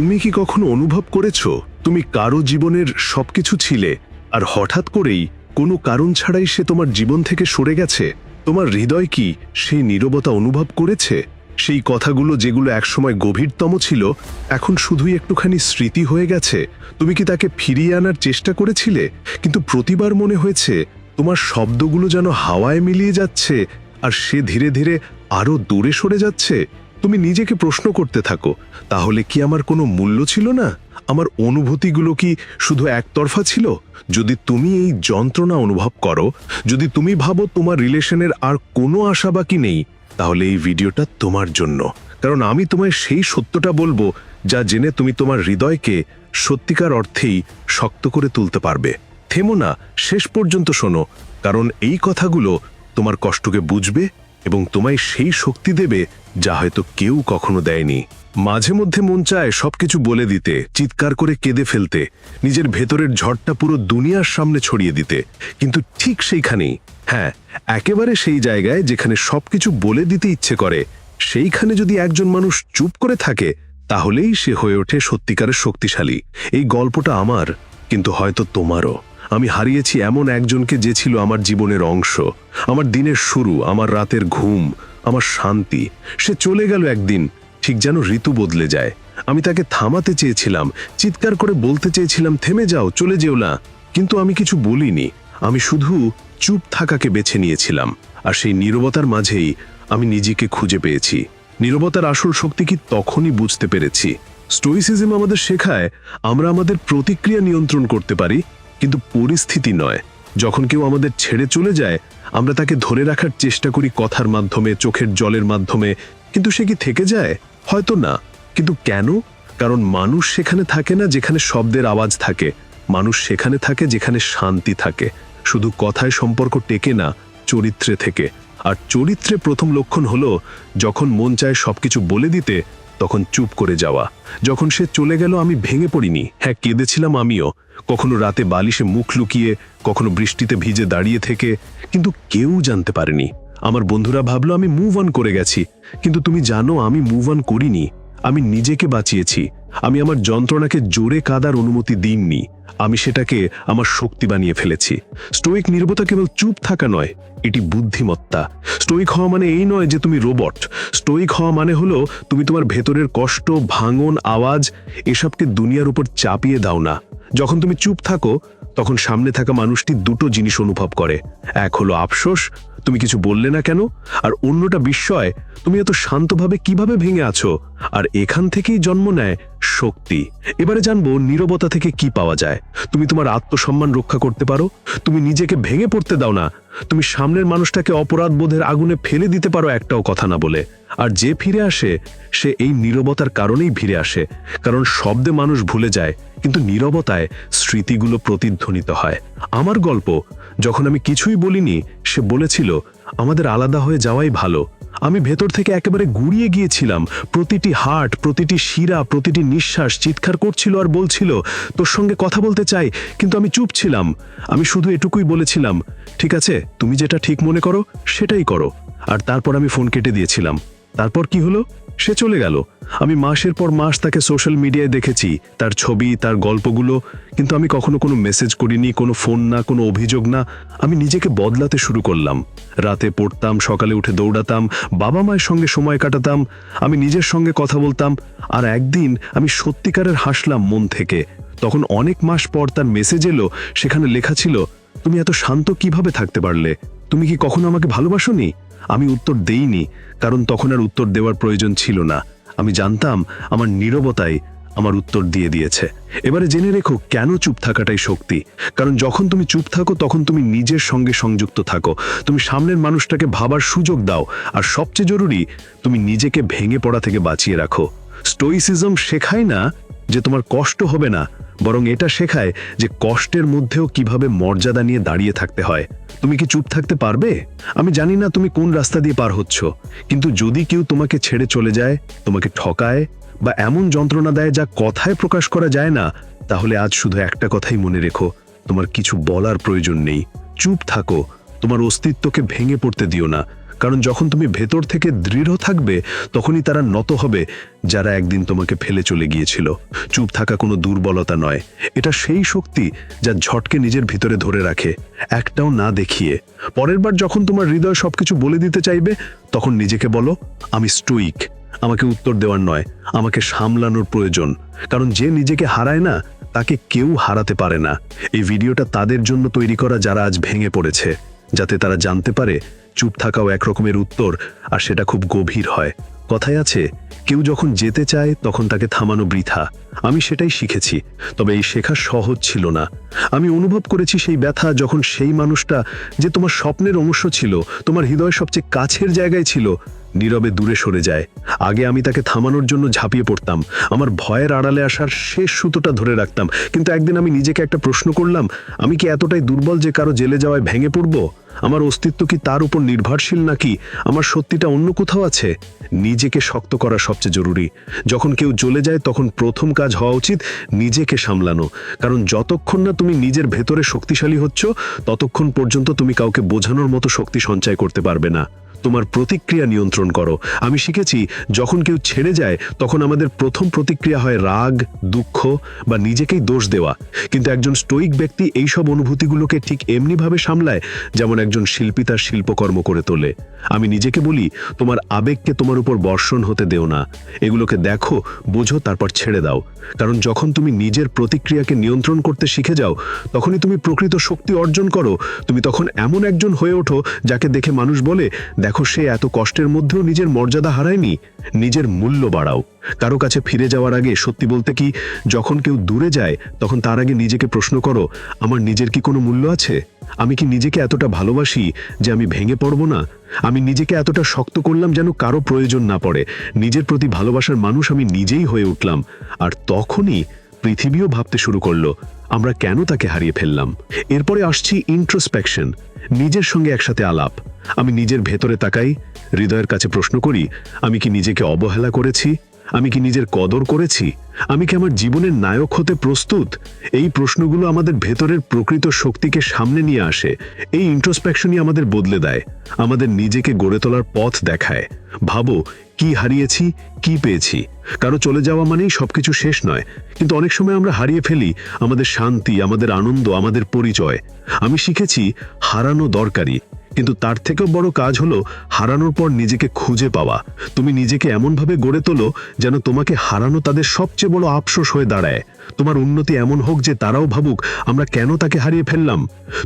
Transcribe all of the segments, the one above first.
তুমি কি কখনো অনুভব করেছ, তুমি কারও জীবনের সবকিছু ছিলে, আর হঠাৎ করেই কোনো কারণ ছাড়াই সে তোমার জীবন থেকে সরে গেছে? তোমার হৃদয় কি সেই নীরবতা অনুভব করেছে? সেই কথাগুলো যেগুলো একসময় গভীরতম ছিল, এখন শুধুই একটুখানি স্মৃতি হয়ে গেছে। তুমি কি তাকে ফিরিয়ে আনার চেষ্টা করেছিলে? কিন্তু প্রতিবার মনে হয়েছে, তোমার শব্দগুলো যেন হাওয়ায় মিলিয়ে যাচ্ছে, আর সে ধীরে ধীরে আরও দূরে সরে যাচ্ছে। তুমি নিজেকে প্রশ্ন করতে থাকো, তাহলে কি আমার কোনো মূল্য ছিল না? আমার অনুভূতিগুলো কি শুধু একতরফা ছিল? যদি তুমি এই যন্ত্রণা অনুভব করো, যদি তুমি ভাবো তোমার রিলেশনের আর কোনো আশা বাকি নেই, তাহলে এই ভিডিওটা তোমার জন্য। কারণ আমি তোমায় সেই সত্যটা বলব, যা জেনে তুমি তোমার হৃদয়কে সত্যিকার অর্থেই শক্ত করে তুলতে পারবে। থেমো না, শেষ পর্যন্ত শোনো, কারণ এই কথাগুলো তোমার কষ্টকে বুঝবে এবং তোমায় সেই শক্তি দেবে যা হয়তো কেউ কখনো দেয়নি। মাঝে মধ্যে মন চায় সবকিছু বলে দিতে, চিৎকার করে কেঁদে ফেলতে, নিজের ভেতরের ঝড়টা পুরো দুনিয়ার সামনে ছড়িয়ে দিতে। কিন্তু ঠিক সেইখানেই হ্যাঁ একেবারে সেই জায়গায় যেখানে সবকিছু বলে দিতে ইচ্ছে করে, সেইখানে যদি একজন মানুষ চুপ করে থাকে, তাহলেই সে হয়ে ওঠে সত্যিকারের শক্তিশালী। এই গল্পটা আমার, কিন্তু হয়তো তোমারও। আমি হারিয়েছি এমন একজনকে যে ছিল আমার জীবনের অংশ। আমার দিনের শুরু, আমার রাতের ঘুম, আমার শান্তি। সে চলে গেল একদিন, ঠিক যেন ঋতু বদলে যায়। আমি তাকে থামাতে চেয়েছিলাম, চিৎকার করে বলতে চেয়েছিলাম, থেমে যাও, চলে যেও না। কিন্তু আমি কিছু বলিনি। আমি শুধু চুপ থাকাকে বেছে নিয়েছিলাম। আর সেই নীরবতার মাঝেই আমি নিজেকে খুঁজে পেয়েছি। নীরবতার আসল শক্তি কি তখনই বুঝতে পেরেছি। স্টোইসিজম আমাদের শেখায়, আমরা আমাদের প্রতিক্রিয়া নিয়ন্ত্রণ করতে পারি কিন্তু পরিস্থিতি নয়। যখন কেউ আমাদের ছেড়ে চলে যায়, আমরা তাকে ধরে রাখার চেষ্টা করি কথার মাধ্যমে, চোখের জলের মাধ্যমে। কিন্তু সে কি থেকে যায়? হয়তো না। কিন্তু কেন? কারণ মানুষ সেখানে থাকে না যেখানে শব্দের আওয়াজ থাকে। মানুষ সেখানে থাকে যেখানে শান্তি থাকে। শুধু কথায় সম্পর্ক টেকে না, চরিত্রে থেকে। আর চরিত্রে প্রথম লক্ষণ হলো, যখন মন চায় সবকিছু বলে দিতে, তখন চুপ করে যাওয়া। যখন সে চলে গেল, আমি ভেঙে পড়িনি। হ্যাঁ কেঁদেছিলাম আমিও। কখনো রাতে বালিশে মুখ লুকিয়ে, কখনো বৃষ্টিতে ভিজে দাঁড়িয়ে থেকে, কিন্তু কেউ জানতে পারেনি। আমার বন্ধুরা ভাবলো, আমি মুভ অন করে গেছি। কিন্তু তুমি জানো, আমি মুভ অন করিনি। আমি নিজেকে বাঁচিয়েছি। আমি আমার যন্ত্রণাকে জোরে কাদার অনুমতি দিইনি। আমি সেটাকে আমার শক্তি বানিয়ে ফেলেছি। স্টোইক নির্বতা কেবল চুপ থাকা নয়, এটি বুদ্ধিমত্তা। স্টোইক হওয়া মানে এই নয় যে তুমি রোবট স্টোইক হওয়া মানে হলো, তুমি তোমার ভেতরের কষ্ট, ভাঙন, আওয়াজ, এসবকে দুনিয়ার উপর চাপিয়ে দাও না। যখন তুমি চুপ থাকো, তখন সামনে থাকা মানুষটি দুটো জিনিস অনুভব করে। এক হলো আফসোস, তুমি কিছু বললে না কেন? আর অন্যটা বিস্ময়, তুমি এত শান্তভাবে কীভাবে ভেঙে আছো? আর এখান থেকেই জন্ম নেয় শক্তি। এবারে জানব নীরবতা থেকে কি পাওয়া যায়। তুমি তোমার আত্মসম্মান রক্ষা করতে পারো। তুমি নিজেকে ভেঙে পড়তে দাও না। তুমি সামনের মানুষটাকে অপরাধ বোধের আগুনে ফেলে দিতে পারো একটাও কথা না বলে। আর যে ফিরে আসে, সে এই নীরবতার কারণেই ফিরে আসে। কারণ শব্দে মানুষ ভুলে যায়, কিন্তু নীরবতায় স্মৃতিগুলো প্রতিধ্বনিত হয়। আমার গল্প, যখন আমি কিছুই বলিনি, সে বলেছিল, আমাদের আলাদা হয়ে যাওয়াই ভালো। আমি ভেতর থেকে একেবারে গুড়িয়ে গিয়েছিলাম। প্রতিটি হার্ট প্রতিটি শিরা, প্রতিটি নিঃশ্বাস চিৎকার করছিল আর বলছিল, তোর সঙ্গে কথা বলতে চাই, কিন্তু আমি চুপ ছিলাম। আমি শুধু এটুকুই বলেছিলাম, ঠিক আছে, তুমি যেটা ঠিক মনে করো, সেটাই করো। আর তারপর আমি ফোন কেটে দিয়েছিলাম। তারপর কি হলো? সে চলে গেল। আমি মাসের পর মাস তাকে সোশ্যাল মিডিয়ায় দেখেছি। তার ছবি, তার গল্পগুলো। কিন্তু আমি কখনো কোনো মেসেজ করিনি, কোনো ফোন না, কোনো অভিযোগ না। আমি নিজেকে বদলাতে শুরু করলাম। রাতে পড়তাম, সকালে উঠে দৌড়াতাম, বাবা মায়ের সঙ্গে সময় কাটাতাম, আমি নিজের সঙ্গে কথা বলতাম। আর একদিন আমি সত্যিকারের হাসলাম মন থেকে। তখন অনেক মাস পর তার মেসেজ এলো, সেখানে লেখা ছিল, তুমি এত শান্ত কীভাবে থাকতে পারলে? তুমি কি কখনো আমাকে ভালোবাসোনি? আমি উত্তর দেইনি, কারণ তখন আর উত্তর দেওয়ার প্রয়োজন ছিল না। আমি জানতাম আমার নীরবতাই আমার উত্তর দিয়ে দিয়েছে। এবারে জেনে রেখো, কেন চুপ থাকাটাই শক্তি? কারণ যখন তুমি চুপ থাকো, তখন তুমি নিজের সঙ্গে সংযুক্ত থাকো। তুমি সামনের মানুষটাকে ভাবার সুযোগ দাও, আর সবচেয়ে জরুরি, তুমি নিজেকে ভেঙে পড়া থেকে বাঁচিয়ে রাখো। স্টোইসিজম শেখায় না যে তোমার কষ্ট হবে না, বরং এটা শেখায় যে কষ্টের মধ্যেও কীভাবে মর্যাদা নিয়ে দাঁড়িয়ে থাকতে হয়। তুমি কি চুপ থাকতে পারবে? আমি জানি না তুমি কোন রাস্তা দিয়ে পার হচ্ছ, কিন্তু যদি কেউ তোমাকে ছেড়ে চলে যায়, তোমাকে ঠকায়, বা এমন যন্ত্রণা দেয় যা কথায় প্রকাশ করা যায় না, তাহলে আজ শুধু একটা কথাই মনে রেখো, তোমার কিছু বলার প্রয়োজন নেই। চুপ থাকো, তোমার অস্তিত্বকে ভেঙে পড়তে দিও না। কারণ যখন তুমি ভেতর থেকে দৃঢ় থাকবে, তখনই তারা নত হবে, যারা একদিন তোমাকে ফেলে চলে গিয়েছিল। চুপ থাকা কোনো দুর্বলতা নয়। এটা সেই শক্তি যা ঝটকে নিজের ভিতরে ধরে রাখে, একটাও না দেখিয়ে। পরের বার যখন তোমার হৃদয় সবকিছু বলে দিতে চাইবে, তখন নিজেকে বলো, আমি স্টুইক আমাকে উত্তর দেওয়ার নয়। আমাকে সামলানোর প্রয়োজন। কারণ যে নিজেকে হারায় না, তাকে কেউ হারাতে পারে না। এই ভিডিওটা তাদের জন্য তৈরি করা যারা আজ ভেঙে পড়েছে। যাতে তারা জানতে পারে চুপ থাকাও এক রকমের উত্তর, আর সেটা খুব গভীর হয়। কথায় আছে, কেউ যখন যেতে চায়, তখন তাকে থামানো বৃথা। আমি সেটাই শিখেছি, তবে এই শেখা সহজ ছিল না। আমি অনুভব করেছি সেই ব্যথা যখন সেই মানুষটা, যে তোমার স্বপ্নের অংশ ছিল, তোমার হৃদয় সবচেয়ে কাছের জায়গায় ছিল নীরবে দূরে সরে যায়। আগে আমি তাকে থামানোর জন্য ঝাঁপিয়ে পড়তাম। আমার ভয়ের আড়ালে আসার শেষ সুতোটা ধরে রাখতাম। কিন্তু একদিন আমি নিজেকে একটা প্রশ্ন করলাম, আমি কি এতটাই দুর্বল যে কারও জেলে যাওয়ায় ভেঙে পড়ব? আমার অস্তিত্ব কি তার উপর নির্ভরশীল নাকি আমার সত্যিটা অন্য কোথাও আছে? নিজেকে শক্ত করা সবচেয়ে জরুরি। যখন কেউ চলে যায়, তখন প্রথম কাজ হওয়া উচিত নিজেকে সামলানো। কারণ যতক্ষণ না তুমি নিজের ভেতরে শক্তিশালী হচ্ছ, ততক্ষণ পর্যন্ত তুমি কাউকে বোঝানোর মতো শক্তি সঞ্চয় করতে পারবে না। তোমার প্রতিক্রিয়া নিয়ন্ত্রণ করো। আমি শিখেছি, যখন কেউ ছেড়ে যায়, তখন আমাদের প্রথম প্রতিক্রিয়া হয় রাগ, দুঃখ বা নিজেকেই দোষ দেওয়া। কিন্তু একজন স্টোইক ব্যক্তি এইসব অনুভূতিগুলোকে ঠিক এমনিভাবে সামলায়, যেমন একজন শিল্পী তার শিল্পকর্ম করে তোলে। আমি নিজেকে বলি, তোমার আবেগকে তোমার উপর বর্ষণ হতে দেও না। এগুলোকে দেখো, বোঝো, তারপর ছেড়ে দাও। কারণ যখন তুমি নিজের প্রতিক্রিয়াকে নিয়ন্ত্রণ করতে শিখে যাও, তখনই তুমি প্রকৃত শক্তি অর্জন করো। তুমি তখন এমন একজন হয়ে ওঠো, যাকে দেখে মানুষ বলে দেখো সে এত কষ্টের মধ্যেও নিজের মর্যাদা হারায়নি, নিজের মূল্য বাড়াও। কারও কাছে ফিরে যাওয়ার আগে সত্যি বলতে কি, যখন কেউ দূরে যায়, তখন তার আগে নিজেকে প্রশ্ন করো, আমার নিজের কি কোনো মূল্য আছে? আমি কি নিজেকে এতটা ভালোবাসি যে আমি ভেঙে পড়ব না? আমি নিজেকে এতটা শক্ত করলাম যেন কারও প্রয়োজন না পড়ে। নিজের প্রতি ভালোবাসার মানুষ আমি নিজেই হয়ে উঠলাম। আর তখনই পৃথিবীও ভাবতে শুরু করল আমরা কেন তাকে হারিয়ে ফেললাম? এরপরে আসছি ইন্ট্রোস্পেকশন নিজের সঙ্গে একসাথে আলাপ। আমি নিজের ভেতরে তাকাই, হৃদয়ের কাছে প্রশ্ন করি, আমি কি নিজেকে অবহেলা করেছি? আমি কি নিজের কদর করেছি? আমি কি আমার জীবনের নায়ক হতে প্রস্তুত? এই প্রশ্নগুলো আমাদের ভেতরের প্রকৃত শক্তিকে সামনে নিয়ে আসে। এই ইন্ট্রোস্পেকশনই আমাদের বদলে দেয়। আমাদের নিজেকে গড়ে তোলার পথ দেখায়। ভাবো, কি হারিয়েছি, কি পেয়েছি? কারও চলে যাওয়া মানেই সবকিছু শেষ নয়। কিন্তু অনেক সময় আমরা হারিয়ে ফেলি আমাদের শান্তি, আমাদের আনন্দ, আমাদের পরিচয়। আমি শিখেছি হারানো দরকারি কিন্তু তার থেকেও বড় কাজ হলো হারানোর পর নিজেকে খুঁজে পাওয়া। তুমি নিজেকে এমনভাবে গড়ে তোলো যেন তোমাকে হারানো তাদের সবচেয়ে বড় আফসোস হয়ে দাঁড়ায়। তোমার উন্নতি এমন হোক যে তারাও ভাবুক, আমরা কেন তাকে হারিয়ে ফেললাম?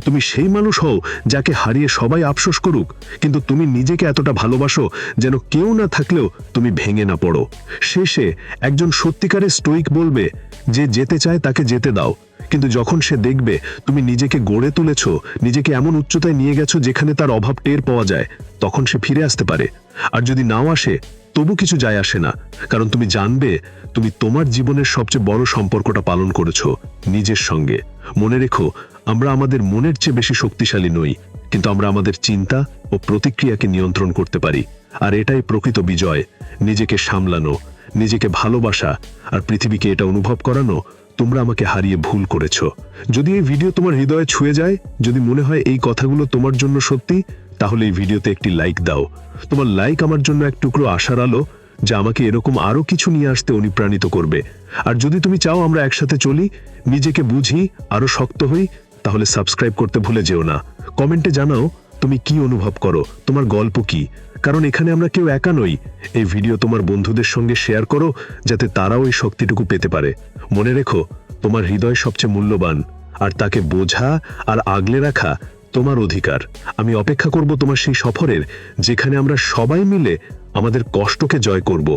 তুমি সেই মানুষ হও যাকে হারিয়ে সবাই আফসোস করুক, কিন্তু তুমি নিজেকে এতটা ভালোবাসো যেন কেউ না থাকলেও তুমি ভেঙে না পড়ো। শেষে একজন সত্যিকারের স্টোইক বলবে, যে যেতে চায় তাকে যেতে দাও। কিন্তু যখন সে দেখবে তুমি নিজেকে গড়ে তুলেছ, নিজেকে এমন উচ্চতায় নিয়ে গেছো যেখানে তার অভাব টের পাওয়া যায়, তখন সে ফিরে আসতে পারে। আর যদি নাও আসে, তবু কিছু যায় আসে না, কারণ তুমি জানবে তুমি তোমার জীবনের সবচেয়ে বড় সম্পর্কটা পালন করেছ, নিজের সঙ্গে। মনে রেখো, আমরা আমাদের মনের চেয়ে বেশি শক্তিশালী নই, কিন্তু আমরা আমাদের চিন্তা ও প্রতিক্রিয়াকে নিয়ন্ত্রণ করতে পারি। আর এটাই প্রকৃত বিজয়, নিজেকে সামলানো, নিজেকে ভালোবাসা আর পৃথিবীকে এটা অনুভব করানো তোমরা আমাকে হারিয়ে ভুল করেছ। যদি এই ভিডিও তোমার হৃদয়ে ছুঁয়ে যায়, যদি মনে হয় এই কথাগুলো তোমার জন্য সত্যি, তাহলে এই ভিডিওতে একটি লাইক দাও। তোমার লাইক আমার জন্য এক টুকরো আশার আলো, যা আমাকে এরকম আরও কিছু নিয়ে আসতে অনুপ্রাণিত করবে। আর যদি তুমি চাও আমরা একসাথে চলি, নিজেকে বুঝি, আরও শক্ত হই, তাহলে সাবস্ক্রাইব করতে ভুলে যেও না। কমেন্টে জানাও, তুমি কি অনুভব করো? তোমার গল্প কি? কারণ এখানে আমরা কেউ একা নই। এই ভিডিও তোমার বন্ধুদের সঙ্গে শেয়ার করো, যাতে তারাও এই শক্তিটুকু পেতে পারে। মনে রেখো, তোমার হৃদয় সবচেয়ে মূল্যবান, আর তাকে বোঝা আর আগলে রাখা তোমার অধিকার। আমি অপেক্ষা করব তোমার সেই সফরের, যেখানে আমরা সবাই মিলে আমাদের কষ্টকে জয় করব।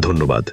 ধন্যবাদ।